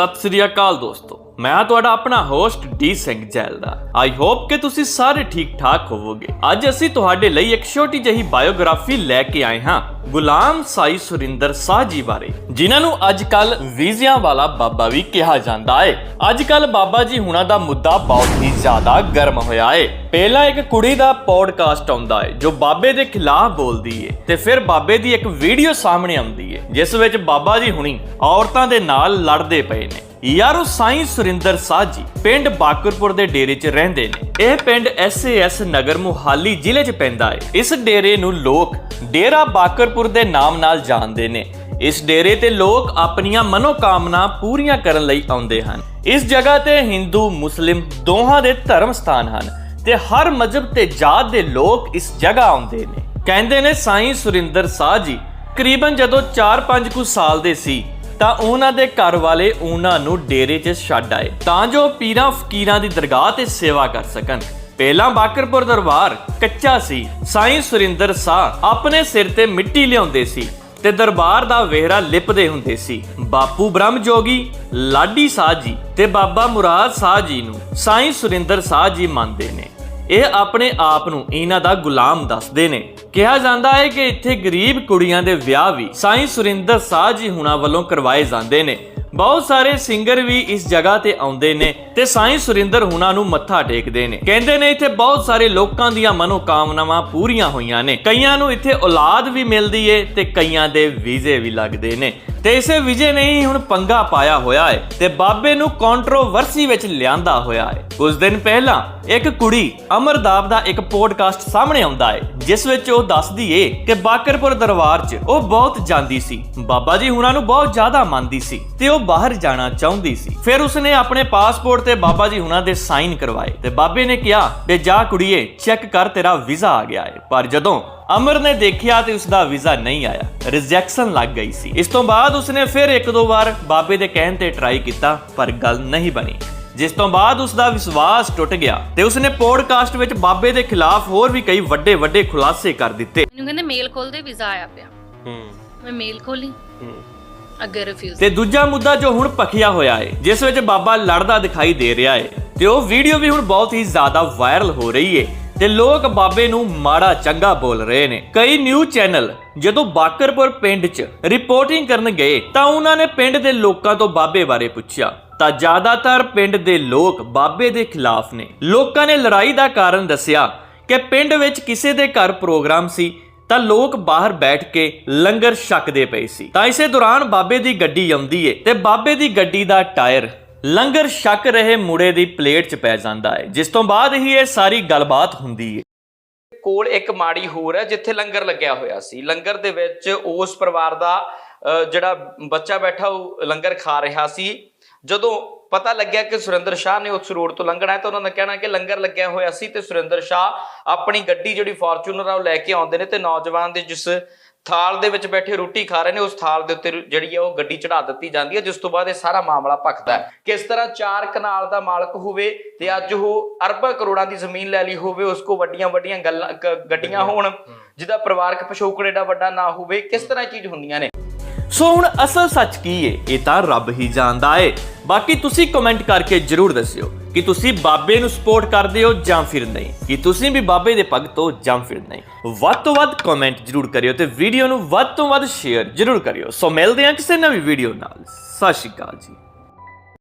ਸਤਿ ਸ੍ਰੀ ਅਕਾਲ ਦੋਸਤੋ। ਮੈਂ ਤੁਹਾਡਾ ਆਪਣਾ ਹੋਸਟ ਡੀ ਸਿੰਘ ਜੈਲਦਾ ਆਈ ਹੋਪ ਕਿ ਤੁਸੀਂ ਸਾਰੇ ਠੀਕ ਠਾਕ ਹੋਵੋਗੇ। ਅੱਜ ਅਸੀਂ ਤੁਹਾਡੇ ਲਈ ਇੱਕ ਛੋਟੀ ਜਿਹੀ ਬਾਇਓਗ੍ਰਾਫੀ ਲੈ ਕੇ ਆਏ ਹਾਂ, ਗੁਲਾਮ ਸਾਈ ਸੁਰਿੰਦਰ ਸਾਹ ਜੀ ਬਾਰੇ, ਜਿਨ੍ਹਾਂ ਨੂੰ ਅੱਜ ਕੱਲ ਵੀਜ਼ਿਆਂ ਵਾਲਾ ਬਾਬਾ ਵੀ ਕਿਹਾ ਜਾਂਦਾ ਏ। ਅੱਜ ਕੱਲ ਬਾਬਾ ਜੀ ਹੁਣਾਂ ਦਾ ਮੁੱਦਾ ਬਹੁਤ ਹੀ ਜ਼ਿਆਦਾ ਗਰਮ ਹੋਇਆ ਏ। ਪਹਿਲਾਂ ਇੱਕ ਕੁੜੀ ਦਾ ਪੋਡਕਾਸਟ ਆਉਂਦਾ ਏ, ਜੋ ਬਾਬੇ ਦੇ ਖਿਲਾਫ ਬੋਲਦੀ ਏ, ਤੇ ਫਿਰ ਬਾਬੇ ਦੀ ਇੱਕ ਵੀਡੀਓ ਸਾਹਮਣੇ ਆਉਂਦੀ ਏ, ਜਿਸ ਵਿੱਚ ਬਾਬਾ ਜੀ ਹੁਣੀ ਔਰਤਾਂ ਦੇ ਨਾਲ ਲੜਦੇ ਪਏ ਨੇ। ਯਾਰੋ ਸਾਈਂ ਸੁਰਿੰਦਰ ਸਾਹ ਜੀ, ਪਿੰਡ ਬਾਕਰਪੁਰ ਦੇ ਡੇਰੇ 'ਚ ਰਹਿੰਦੇ ਨੇ। ਇਹ ਪਿੰਡ ਐਸਏਐਸ ਨਗਰ ਮੁਹਾਲੀ ਜ਼ਿਲ੍ਹੇ 'ਚ ਪੈਂਦਾ ਹੈ ਇਸ ਡੇਰੇ ਨੂੰ ਲੋਕ ਡੇਰਾ ਬਾਕਰਪੁਰ ਦੇ ਨਾਮ ਨਾਲ ਜਾਣਦੇ ਨੇ। ਇਸ ਡੇਰੇ ਤੇ ਲੋਕ ਆਪਣੀਆਂ ਮਨੋਕਾਮਨਾ ਪੂਰੀਆਂ ਕਰਨ ਲਈ ਆਉਂਦੇ ਹਨ। ਇਸ ਜਗ੍ਹਾ ਤੇ ਹਿੰਦੂ, ਮੁਸਲਿਮ ਦੋਹਾਂ ਦੇ ਧਰਮ ਸਥਾਨ ਹਨ ਤੇ ਹਰ ਮਜ਼ਹਬ ਤੇ ਜਾਤ ਦੇ ਲੋਕ ਇਸ ਜਗ੍ਹਾ ਆਉਂਦੇ ਨੇ। ਕਹਿੰਦੇ ਨੇ ਸਾਈਂ ਸੁਰਿੰਦਰ ਸਾਹ ਜੀ, ਕਰੀਬਨ ਜਦੋਂ 4-5 ਕੁ ਸਾਲ ਦੇ ਸੀ ਤਾਂ ਉਹਨਾਂ ਦੇ ਘਰ ਵਾਲੇ ਉਹਨਾਂ ਨੂੰ ਡੇਰੇ 'ਚ ਛੱਡ ਆਏ। ਤਾਂ ਜੋ ਪੀਰਾਂ, ਫਕੀਰਾਂ ਦੀ ਦਰਗਾਹ ਤੇ ਸੇਵਾ ਕਰ ਸਕਣ। ਪਹਿਲਾਂ ਬਾਕਰਪੁਰ ਦਰਬਾਰ ਕੱਚਾ ਸੀ। ਸਾਈਂ ਸੁਰਿੰਦਰ ਸਾਹ ਆਪਣੇ ਸਿਰ ਤੇ ਮਿੱਟੀ ਲਿਆਉਂਦੇ ਸੀ ਤੇ ਦਰਬਾਰ ਦਾ ਵਿਹੜਾ ਲਿਪਦੇ ਹੁੰਦੇ ਸੀ। ਬਾਪੂ ਬ੍ਰਹਮ ਜੋਗੀ ਲਾਡੀ ਸਾਹ ਜੀ ਤੇ ਬਾਬਾ ਮੁਰਾਦ ਸਾਹ ਜੀ ਨੂੰ ਸਾਈਂ ਸੁਰਿੰਦਰ ਸਾਹ ਜੀ ਮੰਨਦੇ ਨੇ। ਇਹ ਆਪਣੇ ਆਪ ਨੂੰ ਇਹਨਾਂ ਦਾ ਗੁਲਾਮ ਦੱਸਦੇ ਨੇ। ਕਿਹਾ ਜਾਂਦਾ ਹੈ ਕਿ ਇੱਥੇ ਗਰੀਬ ਕੁੜੀਆਂ ਦੇ ਵਿਆਹ ਵੀ ਸਾਈਂ ਸੁਰਿੰਦਰ ਸਾਹ ਜੀ ਹੁਣਾਂ ਵੱਲੋਂ ਕਰਵਾਏ ਜਾਂਦੇ ਨੇ। ਬਹੁਤ ਸਾਰੇ ਸਿੰਗਰ ਵੀ ਇਸ ਜਗ੍ਹਾ ਤੇ ਆਉਂਦੇ ਨੇ ਤੇ ਸਾਈਂ ਸੁਰਿੰਦਰ ਹੁਣਾਂ ਨੂੰ ਮੱਥਾ ਟੇਕਦੇ ਨੇ। ਕਹਿੰਦੇ ਨੇ ਇੱਥੇ ਬਹੁਤ ਸਾਰੇ ਲੋਕਾਂ ਦੀਆਂ ਮਨੋਕਾਮਨਾਵਾਂ ਪੂਰੀਆਂ ਹੋਈਆਂ ਨੇ। ਕਈਆਂ ਨੂੰ ਇੱਥੇ ਔਲਾਦ ਵੀ ਮਿਲਦੀ ਏ ਤੇ ਕਈਆਂ ਦੇ ਵੀਜ਼ੇ ਵੀ ਲੱਗਦੇ ਨੇ। ਤੇ ਇਸੇ ਵਿਜੇ ਨੇ ਹੀ ਹੁਣ ਪੰਗਾ ਪਾਇਆ ਹੋਇਆ ਹੈ ਤੇ ਬਾਬੇ ਨੂੰ ਕੰਟਰੋਵਰਸੀ ਵਿੱਚ ਲਿਆਂਦਾ ਹੋਇਆ ਹੈ। ਕੁਝ ਦਿਨ ਪਹਿਲਾਂ ਇੱਕ ਕੁੜੀ ਅਮਰਦਾਬ ਦਾ ਇੱਕ ਪੋਡਕਾਸਟ ਸਾਹਮਣੇ ਆਉਂਦਾ ਹੈ, ਜਿਸ ਵਿੱਚ ਉਹ ਦੱਸਦੀ ਏ ਕਿ ਬਾਕਰਪੁਰ ਦਰਬਾਰ 'ਚ ਉਹ ਬਹੁਤ ਜਾਂਦੀ ਸੀ। ਬਾਬਾ ਜੀ ਹੁਣਾਂ ਨੂੰ ਬਹੁਤ ਜ਼ਿਆਦਾ ਮੰਨਦੀ ਸੀ ਤੇ ਉਹ ਬਾਹਰ ਜਾਣਾ ਚਾਹੁੰਦੀ ਸੀ। ਫਿਰ ਉਸਨੇ ਆਪਣੇ ਪਾਸਪੋਰਟ ਤੇ ਬਾਬਾ ਜੀ ਹੁਣਾਂ ਦੇ ਸਾਈਨ ਕਰਵਾਏ ਤੇ ਬਾਬੇ ਨੇ ਕਿਹਾ ਕਿ ਜਾ ਕੁੜੀਏ ਚੈੱਕ ਕਰ ਤੇਰਾ ਵੀਜ਼ਾ ਆ ਗਿਆ ਹੈ। ਪਰ ਜਦੋਂ ਅਮਰ ਨੇ ਦੇਖਿਆ ਤੇ ਉਸ ਦਾ ਵੀਜ਼ਾ ਨਹੀਂ ਆਇਆ। ਰਿਜੈਕਸ਼ਨ ਲੱਗ ਗਈ ਸੀ। ਇਸ ਤੋਂ ਬਾਅਦ ਉਸਨੇ ਫਿਰ ਇੱਕ ਦੋ ਵਾਰ ਬਾਬੇ ਦੇ ਕਹਿਣ ਤੇ ਟਰਾਈ ਕੀਤਾ ਪਰ ਗੱਲ ਨਹੀਂ ਬਣੀ। ਜਿਸ ਤੋਂ ਬਾਅਦ ਉਸ ਦਾ ਵਿਸ਼ਵਾਸ ਟੁੱਟ ਗਿਆ ਤੇ ਉਸਨੇ ਪੋਡਕਾਸਟ ਵਿੱਚ ਬਾਬੇ ਦੇ ਖਿਲਾਫ ਹੋਰ ਵੀ ਕਈ ਵੱਡੇ ਵੱਡੇ ਖੁਲਾਸੇ ਕਰ ਦਿੱਤੇ। ਮੈਨੂੰ ਕਹਿੰਦੇ ਮੇਲ ਖੋਲਦੇ ਵੀਜ਼ਾ ਆਇਆ ਪਿਆ। ਮੈਂ ਮੇਲ ਖੋਲੀ। ਅੱਗੇ ਰਿਫਿਊਜ਼ ਤੇ ਦੂਜਾ ਮੁੱਦਾ ਜੋ ਹੁਣ ਪਖਿਆ ਹੋਇਆ ਹੈ ਜਿਸ ਵਿੱਚ ਬਾਬਾ ਲੜਦਾ ਦਿਖਾਈ ਦੇ ਰਿਹਾ ਹੈ ਤੇ ਉਹ ਵੀਡੀਓ ਵੀ ਹੁਣ ਬਹੁਤ ਹੀ ਜ਼ਿਆਦਾ ਵਾਇਰਲ ਹੋ ਰਹੀ ਹੈ ਤੇ ਲੋਕ ਬਾਬੇ ਨੂੰ ਮਾੜਾ ਚੰਗਾ ਬੋਲ ਰਹੇ ਨੇ। ਕਈ ਨਿਊਜ਼ ਚੈਨਲ ਜਦੋਂ ਬਾਕਰਪੁਰ ਪਿੰਡ 'ਚ ਰਿਪੋਰਟਿੰਗ ਕਰਨ ਗਏ ਤਾਂ ਉਹਨਾਂ ਨੇ ਪਿੰਡ ਦੇ ਲੋਕਾਂ ਤੋਂ ਬਾਬੇ ਬਾਰੇ ਪੁੱਛਿਆ। ਤਾਂ ਜ਼ਿਆਦਾਤਰ ਪਿੰਡ ਦੇ ਲੋਕ ਬਾਬੇ ਦੇ ਖਿਲਾਫ ਨੇ। ਲੋਕਾਂ ਨੇ ਲੜਾਈ ਦਾ ਕਾਰਨ ਦੱਸਿਆ ਕਿ ਪਿੰਡ ਵਿੱਚ ਕਿਸੇ ਦੇ ਘਰ ਪ੍ਰੋਗਰਾਮ ਸੀ ਤਾਂ ਲੋਕ ਬਾਹਰ ਬੈਠ ਕੇ ਲੰਗਰ ਛਕਦੇ ਪਏ ਸੀ। ਤਾਂ ਇਸੇ ਦੌਰਾਨ ਬਾਬੇ ਦੀ ਗੱਡੀ ਆਉਂਦੀ ਏ ਤੇ ਬਾਬੇ ਦੀ ਗੱਡੀ ਦਾ ਟਾਇਰ ਲੰਗਰ ਛਕ ਰਹੇ ਮੁੰਡੇ ਦੀ ਪਲੇਟ 'ਚ ਪੈ ਜਾਂਦਾ ਹੈ। ਜਿਸ ਤੋਂ ਬਾਅਦ ਹੀ ਇਹ ਸਾਰੀ ਗੱਲਬਾਤ ਹੁੰਦੀ ਏ ਕੋਲ ਇੱਕ ਮਾੜੀ ਹੋਰ ਹੈ ਜਿੱਥੇ ਲੰਗਰ ਲੱਗਿਆ ਹੋਇਆ ਸੀ। ਲੰਗਰ ਦੇ ਵਿੱਚ ਉਸ ਪਰਿਵਾਰ ਦਾ ਅ, ਜਿਹੜਾ ਬੱਚਾ ਬੈਠਾ ਉਹ ਲੰਗਰ ਖਾ ਰਿਹਾ ਸੀ। ਜਦੋਂ ਪਤਾ ਲੱਗਿਆ ਕਿ ਸੁਰਿੰਦਰ ਸ਼ਾਹ ਨੇ ਉਸ ਰੋਡ ਤੋਂ ਲੰਘਣਾ ਹੈ ਤਾਂ ਉਹਨਾਂ ਨੇ ਕਹਿਣਾ ਕਿ ਲੰਗਰ ਲੱਗਿਆ ਹੋਇਆ ਸੀ ਤੇ ਸੁਰਿੰਦਰ ਸ਼ਾਹ ਆਪਣੀ ਗੱਡੀ ਜਿਹੜੀ ਫੋਰਚੂਨਰ ਆ ਉਹ ਲੈ ਕੇ ਆਉਂਦੇ ਨੇ ਤੇ ਨੌਜਵਾਨ ਦੇ ਜਿਸ ਥਾਲ ਦੇ ਵਿੱਚ ਬੈਠੇ ਰੋਟੀ ਖਾ ਰਹੇ ਨੇ ਉਸ ਥਾਲ ਦੇ ਉੱਤੇ ਜਿਹੜੀ ਹੈ ਉਹ ਗੱਡੀ ਚੜਾ ਦਿੱਤੀ ਜਾਂਦੀ ਹੈ ਜਿਸ ਤੋਂ ਬਾਅਦ ਇਹ ਸਾਰਾ ਮਾਮਲਾ ਭਖਦਾ ਹੈ। ਕਿਸ ਤਰ੍ਹਾਂ ਚਾਰ ਕਨਾਲ ਦਾ ਮਾਲਕ ਹੋਵੇ ਤੇ ਅੱਜ ਉਹ ਅਰਬਾਂ ਕਰੋੜਾਂ ਦੀ ਜ਼ਮੀਨ ਲੈ ਲਈ ਹੋਵੇ ਉਸ ਕੋ ਵੱਡੀਆਂ ਵੱਡੀਆਂ ਗੱਲਾਂ ਗੱਡੀਆਂ ਹੋਣ ਜਿਹਦਾ ਪਰਿਵਾਰਕ ਪਿਛੋਕੜ ਏਡਾ ਵੱਡਾ ਨਾ ਹੋਵੇ ਕਿਸ ਤਰ੍ਹਾਂ ਚੀਜ਼ ਹੁੰਦੀਆਂ ਨੇ? ਸੋ ਹੁਣ ਅਸਲ ਸੱਚ ਕੀ ਏ? ਇਹ ਤਾਂ ਰੱਬ ਹੀ ਜਾਣਦਾ ਏ। ਬਾਕੀ ਤੁਸੀਂ ਕਮੈਂਟ ਕਰਕੇ ਜਰੂਰ ਦੱਸਿਓ। ਕਿ ਤੁਸੀਂ ਬਾਬੇ ਨੂੰ ਸਪੋਰਟ ਕਰਦੇ ਹੋ ਜਾਂ ਫਿਰ ਨਹੀਂ? ਕਿ ਤੁਸੀਂ ਵੀ ਬਾਬੇ ਦੇ ਭਗਤ ਹੋ ਜਾਂ ਫਿਰ ਨਹੀਂ? ਵੱਧ ਤੋਂ ਵੱਧ ਕਮੈਂਟ ਜਰੂਰ ਕਰਿਓ ਤੇ ਵੀਡੀਓ ਨੂੰ ਵੱਧ ਤੋਂ ਵੱਧ ਸ਼ੇਅਰ ਜਰੂਰ ਕਰਿਓ। ਸੋ ਮਿਲਦੇ ਹਾਂ ਕਿਸੇ ਨਵੀਂ ਵੀਡੀਓ ਨਾਲ। ਸਤਿ ਸ਼੍ਰੀ ਅਕਾਲ ਜੀ।